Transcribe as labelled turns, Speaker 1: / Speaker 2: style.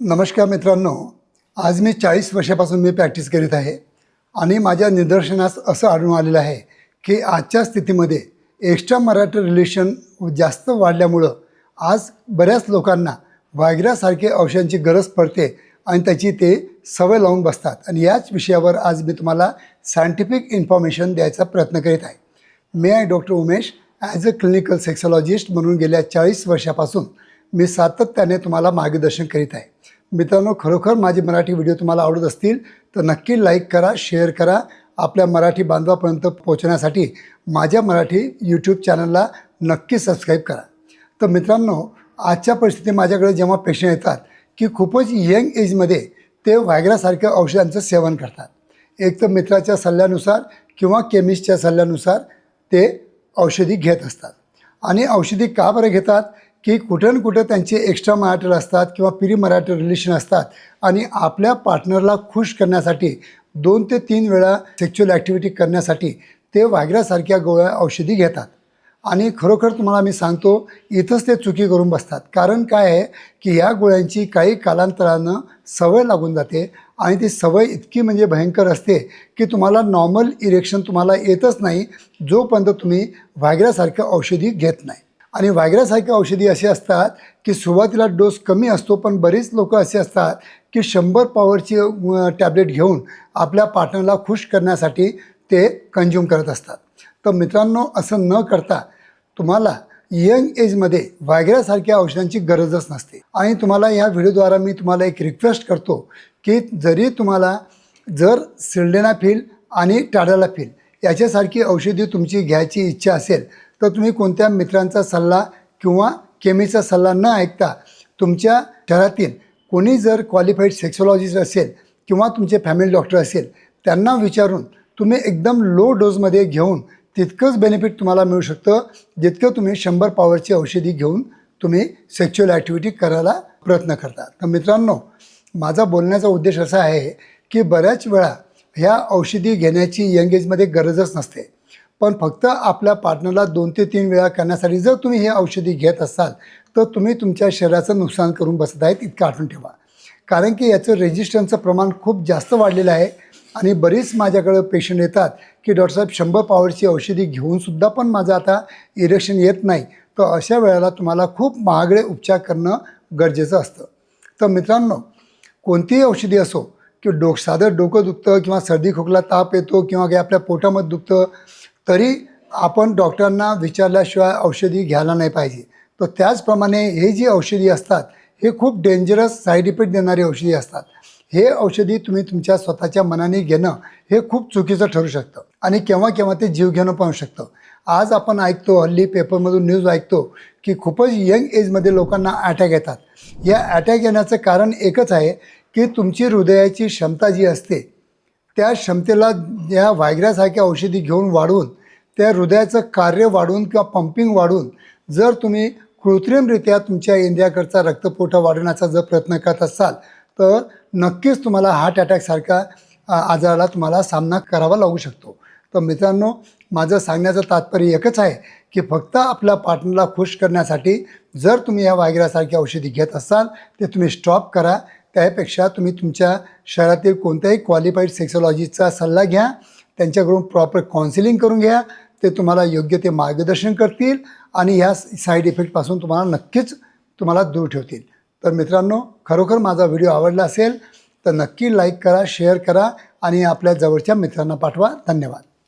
Speaker 1: नमस्कार मित्रांनो आज मी चाळीस वर्षापासून मी प्रॅक्टिस करीत आहे आणि माझ्या निदर्शनास असं आढळून आलेलं आहे की आजच्या स्थितीमध्ये एक्स्ट्रा मराठी रिलेशन जास्त वाढल्यामुळं आज बऱ्याच लोकांना वायग्रासारखे औषधांची गरज पडते आणि त्याची ते सवय लावून बसतात. आणि याच विषयावर आज मी तुम्हाला सायंटिफिक इन्फॉर्मेशन द्यायचा प्रयत्न करीत आहे. मी आहे doctor Umesh as a clinical sexologist म्हणून गेल्या चाळीस वर्षापासून मी सातत्याने तुम्हाला मार्गदर्शन करीत आहे. मित्रांनो खरोखर माझे मराठी व्हिडिओ तुम्हाला आवडत असतील तर नक्की लाईक करा शेअर करा. आपल्या मराठी बांधवापर्यंत पोहोचण्यासाठी माझ्या मराठी यूट्यूब चॅनलला नक्की सबस्क्राईब करा. तर मित्रांनो आजच्या परिस्थितीत माझ्याकडे जेव्हा पेशंट येतात की खूपच यंग एजमध्ये ते व्हायग्रासारख्या औषधांचं सेवन करतात. एक तर मित्राच्या सल्ल्यानुसार किंवा केमिस्टच्या सल्ल्यानुसार ते औषधी घेत असतात. आणि औषधी का बरं घेतात? की कुठं ना कुठं त्यांचे एक्स्ट्रा मराठर असतात किंवा प्री मराठर रिलेशन असतात. आणि आपल्या पार्टनरला खुश करण्यासाठी दोन ते तीन वेळा सेक्च्युअल ॲक्टिव्हिटी करण्यासाठी ते वायग्रासारख्या गोळ्या औषधी घेतात. आणि खरोखर तुम्हाला मी सांगतो इथंच ते चुकी करून बसतात. कारण काय आहे की या गोळ्यांची काही कालांतरानं सवय लागून जाते आणि ती सवय इतकी म्हणजे भयंकर असते की तुम्हाला नॉर्मल इरेक्शन तुम्हाला येतच नाही जोपर्यंत तुम्ही व्हायग्रासारख्या औषधी घेत नाही. आणि व्हायग्रासारख्या औषधी अशी असतात की सुरुवातीला डोस कमी असतो पण बरीच लोक असे असतात की शंभर पॉवरची टॅबलेट घेऊन आपल्या पार्टनरला खुश करण्यासाठी ते कंझ्युम करत असतात. तर मित्रांनो असं न करता तुम्हाला यंग एजमध्ये व्हायग्रासारख्या औषधांची गरजच नसते. आणि तुम्हाला या व्हिडिओद्वारा मी तुम्हाला एक रिक्वेस्ट करतो की जरी तुम्हाला जर सिल्डेनाफिल आणि टाडालाफिल याच्यासारखी औषधी तुमची घ्यायची इच्छा असेल तर तुम्ही कोणत्या मित्रांचा सल्ला किंवा केमीचा सल्ला न ऐकता तुमच्या शहरातील कोणी जर क्वालिफाईड सेक्सॉलॉजिस्ट असेल किंवा तुमचे फॅमिली डॉक्टर असेल त्यांना विचारून तुम्ही एकदम लो डोजमध्ये घेऊन तितकंच बेनिफिट तुम्हाला मिळू शकतं जितकं तुम्ही शंभर पॉवरची औषधी घेऊन तुम्ही सेक्च्युअल ॲक्टिव्हिटी करायला प्रयत्न करता. तर मित्रांनो माझा बोलण्याचा उद्देश असा आहे की बऱ्याच वेळा ह्या औषधी घेण्याची यंग एजमध्ये गरजच नसते. पण फक्त आपल्या पार्टनरला दोन ते तीन वेळा करण्यासाठी जर तुम्ही हे औषधी घेत असाल तर तुम्ही तुमच्या शरीराचं नुकसान करून बसत आहेत इतकं आठवून ठेवा. कारण की याचं रेजिस्टन्सचं प्रमाण खूप जास्त वाढलेलं आहे आणि बरीच माझ्याकडं पेशंट येतात की डॉक्टर साहेब शंभर पावरची औषधी घेऊनसुद्धा पण माझं आता इरेक्शन येत नाही. तर अशा वेळेला तुम्हाला खूप महागडे उपचार करणं गरजेचं असतं. तर मित्रांनो कोणतीही औषधी असो की डोक साधं डोकं दुखतं किंवा सर्दी खोकला ताप येतो किंवा काही आपल्या पोटामध्ये दुखतं तरी आपण डॉक्टरांना विचारल्याशिवाय औषधी घ्यायला नाही पाहिजे. तर त्याचप्रमाणे हे जी औषधी असतात हे खूप डेंजरस साईड इफेक्ट देणारी औषधी असतात. हे औषधी तुम्ही तुमच्या स्वतःच्या मनाने घेणं हे खूप चुकीचं ठरू शकतं आणि केव्हा केव्हा ते जीव घेणं पाहू शकतं. आज आपण ऐकतो हल्ली पेपरमधून न्यूज ऐकतो की खूपच यंग एजमध्ये लोकांना अटॅक येतात. या अटॅक येण्याचं कारण एकच आहे की तुमची हृदयाची क्षमता जी असते त्या क्षमतेला या व्हायग्रासारख्या औषधी घेऊन वाढवून त्या हृदयाचं कार्य वाढवून किंवा पंपिंग वाढवून जर तुम्ही कृत्रिमरित्या तुमच्या इंडियाकडचा रक्तपुरवठा वाढवण्याचा जर प्रयत्न करत असाल तर नक्कीच तुम्हाला हार्ट अटॅकसारख्या आजाराला तुम्हाला सामना करावा लागू शकतो. तर मित्रांनो माझं सांगण्याचं तात्पर्य एकच आहे की फक्त आपल्या पार्टनरला खुश करण्यासाठी जर तुम्ही या वायग्रासारखी औषधी घेत असाल ते तुम्ही स्टॉप करा. त्यापेक्षा तुम्ही तुमच्या शहरातील कोणत्याही क्वालिफाईड सेक्सॉलॉजीचा सल्ला घ्या. त्यांच्याकडून प्रॉपर काउन्सिलिंग करून घ्या. ते तुम्हाला योग्य ते मार्गदर्शन करतील आणि ह्या साईड इफेक्टपासून तुम्हाला नक्कीच तुम्हाला दूर ठेवतील. तर मित्रांनो खरोखर माझा व्हिडिओ आवडला असेल तर नक्की लाईक करा शेअर करा आणि आपल्या जवळच्या मित्रांना पाठवा. धन्यवाद.